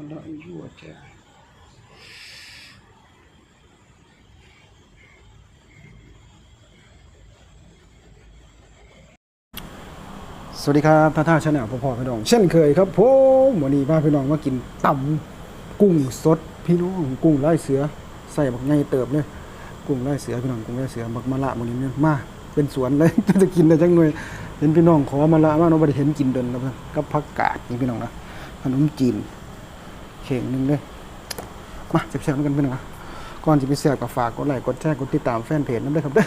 ันนั้นยั่วแจ้งสวัสดีครับท่าท่าชาแนลพ่อพ่อพี่น้อง เช่นเคยครับผมวันนี้พาพี่น้องมากินตำกุ้งสดพี่น้องกุ้งไล่เสือใส่บักไงเติบเลยกุ้งไล่เสือพี่น้องกุ้งไล่เสือบักมะละมันนี้เนี่ยมาเป็นสวนเลยจะกินได้จังหน่วยเห็นพี่น้องขอมะละมาเราไม่ได้เห็นกินเดินแล้วเพิ่นกับผักกาดนี่พี่น้องนะขนมจีน เข่งหนึงเลยมาเสียบๆกันพี่น้องนะก่อนจะไปเสียบกับฝากกดไลค์กดแชร์กดติดตามแฟนเพจนั่นด้วยครับเด้อ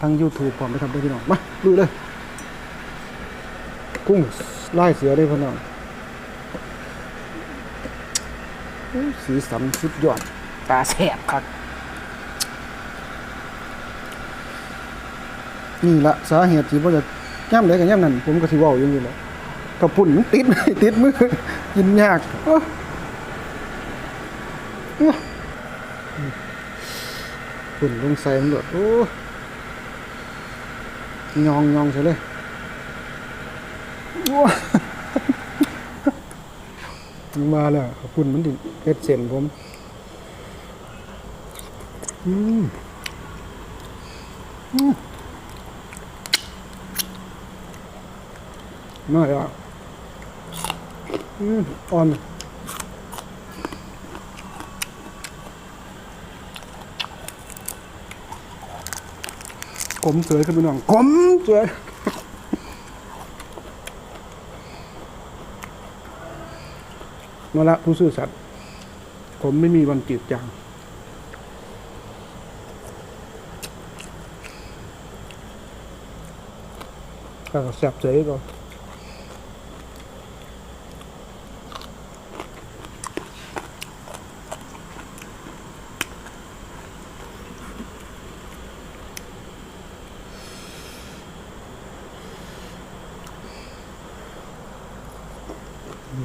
ทาง YouTube พร้อมด้วยครับเด้อพี่น้องมาดูเลย กุ้งไล่เสือได้พี่น้องสีสันสุดยอดตาแสบครับนี่ละสาเหตุที่ว่าจะย่ำเลยกับย่ำนั่นผมก็สิว่าอย่างนี้แหละกระปุ่นมันติด ติดมือกินยาก โอ้โอ้ปุ่นลงใส่มันด้วยโอ้ยองยองใช่เลยว้ามาแล้วขอบคุณมันดิเอ็ดเส้นผม อืมอืมมาแล้วอืมอ่อน ขมเสยขึ้นไปหน่อยขมเสยมาละผู้ซื่อสัตย์ผมไม่มีวันจีดจางก็แซ่บเฉยก่อน โอ้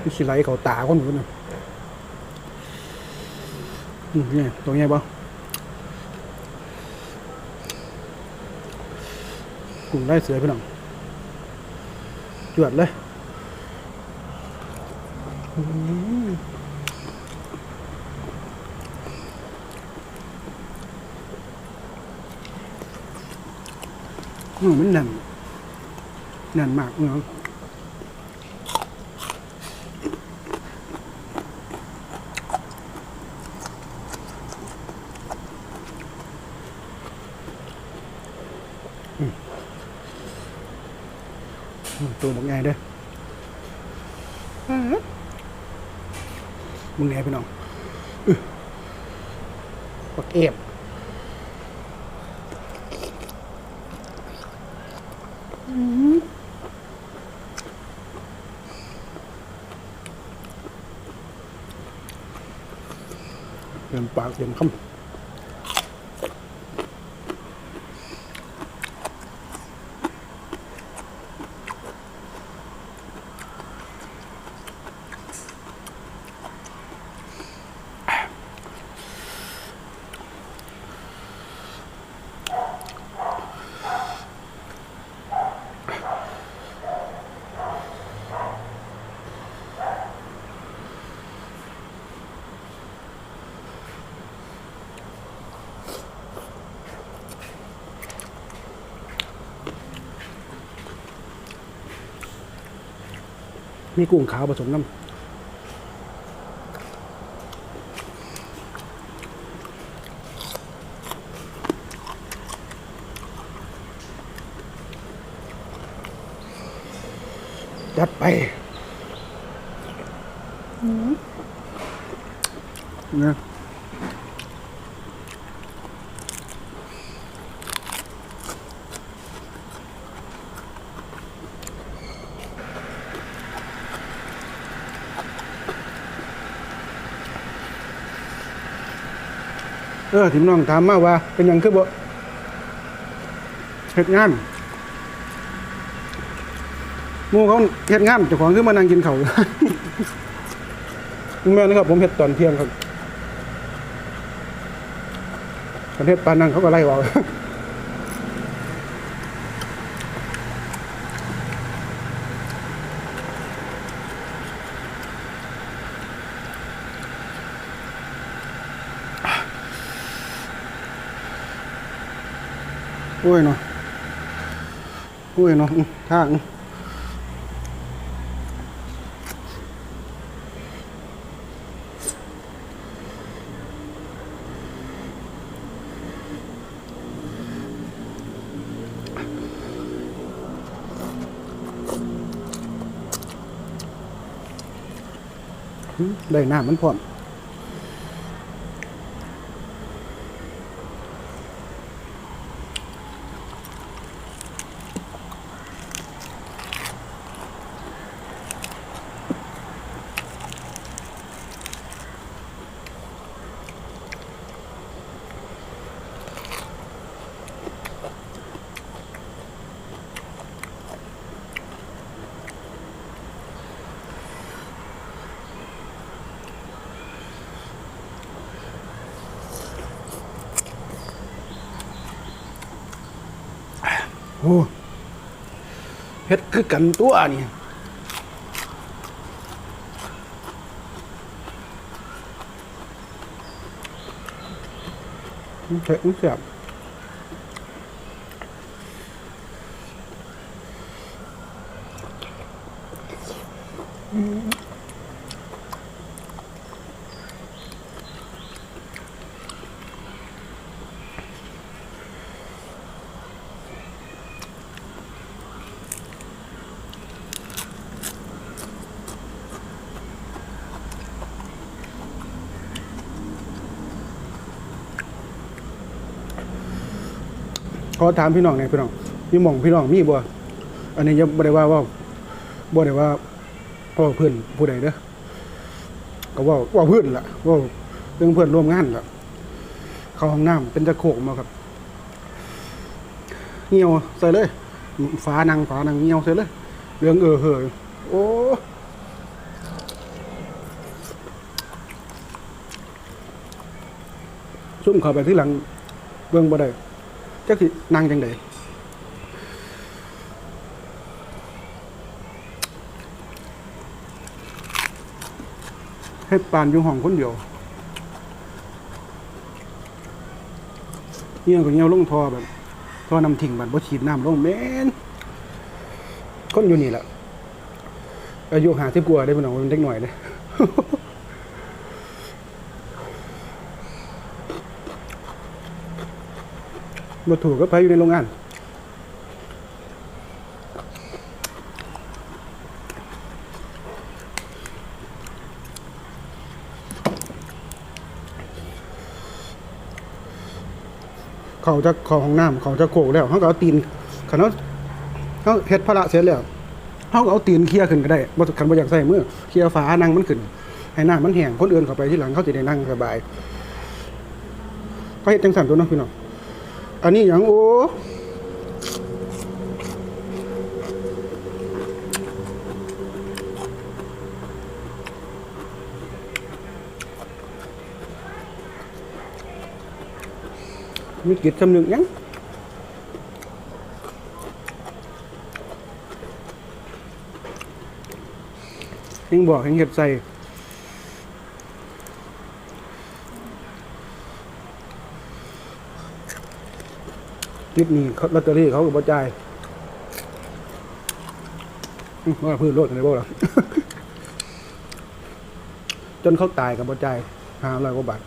พี่ขี้ไหลเขาตาคนหนูนะ นี่ยตัวไงบ้างกลุ่มไล่เสือพี่น้องจวดเลยอืมมันแน่นแน่นมากเนาะ ตัวมึงไงเด้อมึงไงพี่น้องอื้อปักเอฟเต็มปากเต็มคำ มีกุ้งขาวผสมน้ำจัดไปนะ ออถิมน้องถามมาว่า เป็นยังคือบ่เห็ดงานมูเขาเห็ดงานเจ้าของคือมานั่งกินเขาแม่นะครับ ผมเห็ดตอนเที่ยงครับประเทศปานนั่งเขาก็ไล่ออก โอ้ยเนาะโอ้ยเนาะอื้อทางได้น้ำมันพร้อม โอ้ เฮ็ดคือกันตัวนี่มันเผ็ดมันแซ่บ ขอถามพี่น้องหน่อยพี่น้องมีหม่องพี่น้องมีบ่อันนี้ยังบ่ได้ว่าว่าบ่ได้ว่าพ่อเพื่อนผู้ใดเด้อก็ว่าว่าเพื่อนล่ะว่าเรื่องเพื่อนร่วมงานล่ะเข้าห้องน้ำเป็นตะโขกมาครับเหี่ยวใส่เลยฝานังฝานังเหี่ยวใส่เลยเรื่องเออเหยโอ้ซุ่มเข้าไปที่หลังเบิ่งบ่ได้ จักสินั่งจังไดให้ปานอยู่ห้องคนเดียวเงี้ยก็เงี้ยวลงทอแบบทอนำทิ้งบัดบ่ฉีดน้ำลงแม่นคนอยู่นี่แหละอายุหาสิบกว่าได้เป็นน้องมันเด็กหน่อยเลย มาถูกก็ไปอยู่ในโรงงานเขาจะเขอห้องน้ำเขาจะโขกแล้วเขาก็เอาตีนเขาเนาเขาเฮ็ดพระเสร็จแล้วเขาก็เอาตีนเคลียขึ้นก็ได้บ่คันบ่อยากใส่มือเคลียฝานั่งมันขึ้น ให้น้ำมันแห้งคนอื่นเข้าไปที่หลังเขาจะได้นั่งสบายเขาเฮ็ดจังสั่นตัวเนาะพี่น้อง อันนี้อย่างโอ้มีกิจสำนึกยังยังบอกยังเก็บใส่ นิดนี้เขาลอตเตอรี่เขาก็บ่จ่ายอื้อว่าพื้นโลดในบ่ล่ะจนเขาตายกับบ่จ่ายห้าร้อยกว่าบาท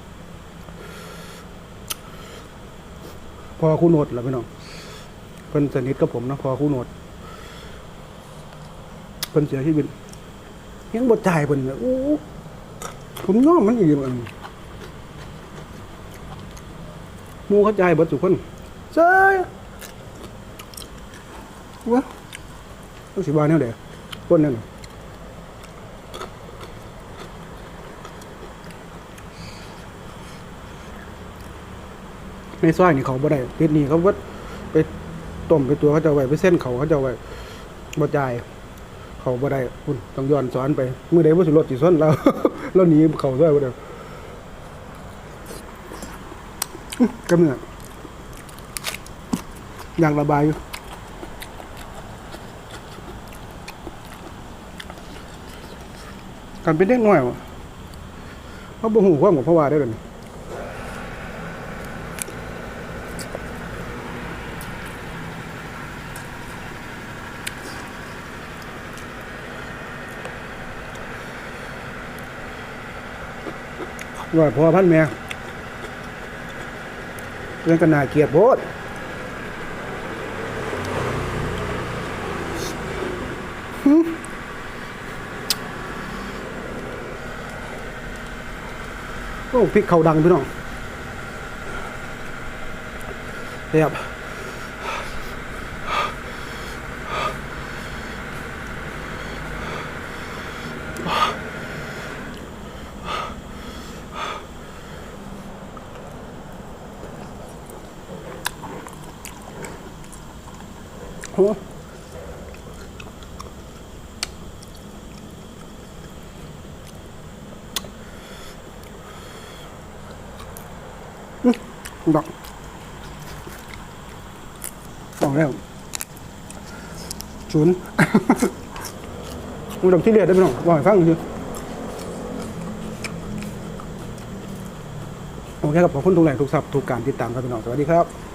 พอคู่โนดล่ะพี่น้องเพิ่นสนิทกับผมนะพอคู่โนดเพิ่นเสียชีวิตยังบ่จ่ายเพิ่นเลยโอ้ผมยอมันอีกอันหมูเขาจ่ายเบิดทุกคน เจ้ยวะต้องสิบาเนี่ยเดี๋ยวก้นนั่นน่ะในซอยนี่เขาบ่ได้ติดนี่เขาวัดไปต้มไปตัวเขาจะไว้ไปเส้นเขาเขาจะไว้บ่จ่ายเขาบ่ได้คุณต้องย้อนสอนไปมื้อใดบ่สิรถสิส้นเราเราหนีเขาด้วยบ่ได้อื้อกำเนิด อยากระบายอยู่การเป็นเด็กน้อยวะเขาบ่ฮู้ความของพราะวาได้เดยว่าพอพันแม่เรื่องกันนาเกียดโพด อ้พริกเขาดังพี่น้องเรียบโอ้ ดอกบอกแล้วศูนย์มันดอกที่เรียดได้ไหมน้องว่าให้ฟังดิโอเคครับขอบคุณทุกแรงทุกสับทุกการติดตามครับพี่น้องสวัสดีครับ